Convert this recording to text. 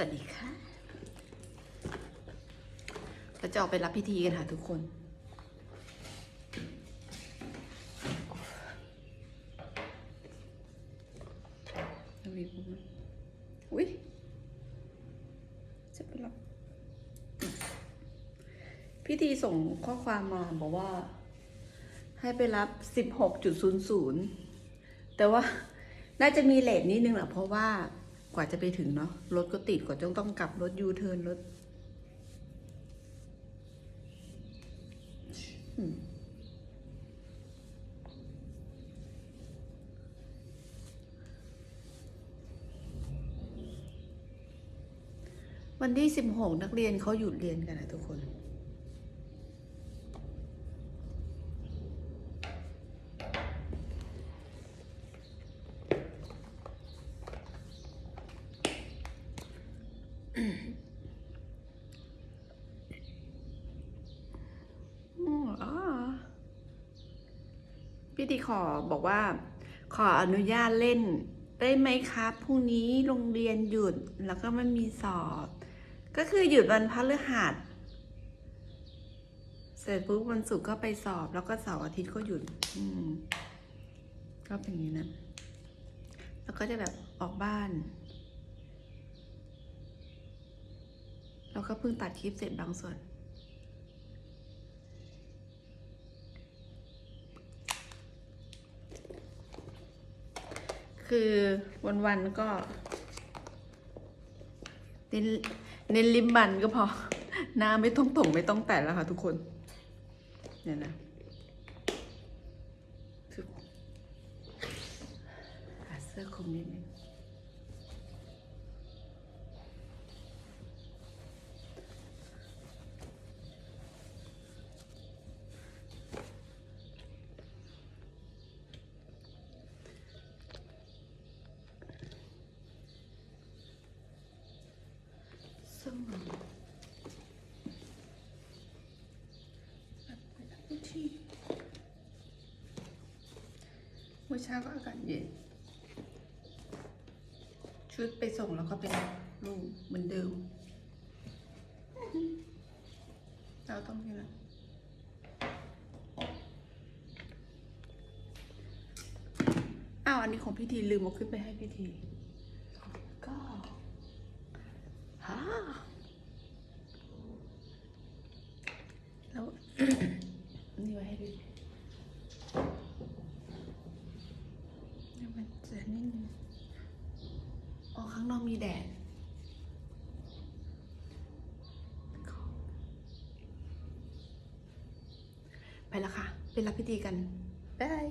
สวัสดีค่ะเราจะออกไปรับพิธีกันค่ะทุกคน อุ้ยจะไปรับพิธีส่งข้อความมาบอกว่า ให้ไปรับ 16.00 แต่ว่าน่าจะมีเลทนิดนึงแหละเพราะว่า กว่าจะไปถึงเนาะรถก็ติดกว่าจะต้องกลับรถยูเทิร์นรถวันที่16นักเรียนเขาหยุดเรียนกันนะทุกคน พี่ติขอบอกว่า ขออนุญาตเล่น ได้ไหมครับพรุ่งนี้โรงเรียนหยุดแล้วก็ไม่มีสอบ ก็คือหยุดวันพฤหัสเสร็จปุ๊บวันศุกร์ก็ไปสอบ แล้วก็เสาร์อาทิตย์ก็หยุด อืม ก็เป็นอย่างนี้นะ แล้วก็จะแบบออกบ้าน แล้วก็เพิ่งตัดคลิปเสร็จบางส่วน คือวันๆก็เน้นเน้นลิมบันก็พอ หน้าไม่ต้องต่งไม่ต้องแต่แล้วค่ะทุกคน เนี่ยนะเสื้อคลุมนิดนึงสมองที่เมื่ อเช้าก็อากาศเย็น ชุดไปส่งแล้วก็เป็นลูกเหมือนเดิม เราต้องนี่นะอ้าวอันนี้ของพี่ทีลืมเอาขึ้นไปให้พี่ทีก็ฮ่าแล้ว อันนี่ไว้ให้ดูเดี๋ ยวมันจะนิ่งอ๋อข้างนอกมีแดดไปแล้วค่ะ ไปรับพิธีกันบาย